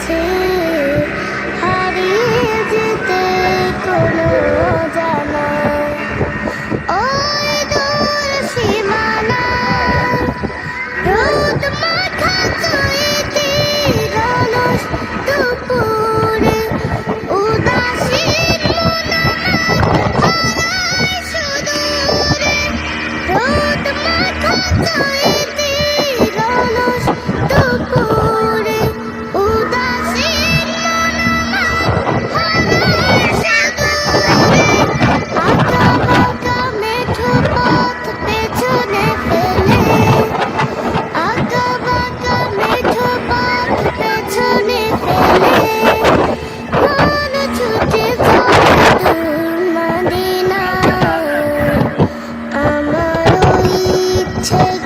মাঝে হারিয়ে যেতে কোনো জানা। ওই দূর সীমানা রোদ মাথা চুইতে রলস দুপুরে মদিনা আমার ইচ্ছে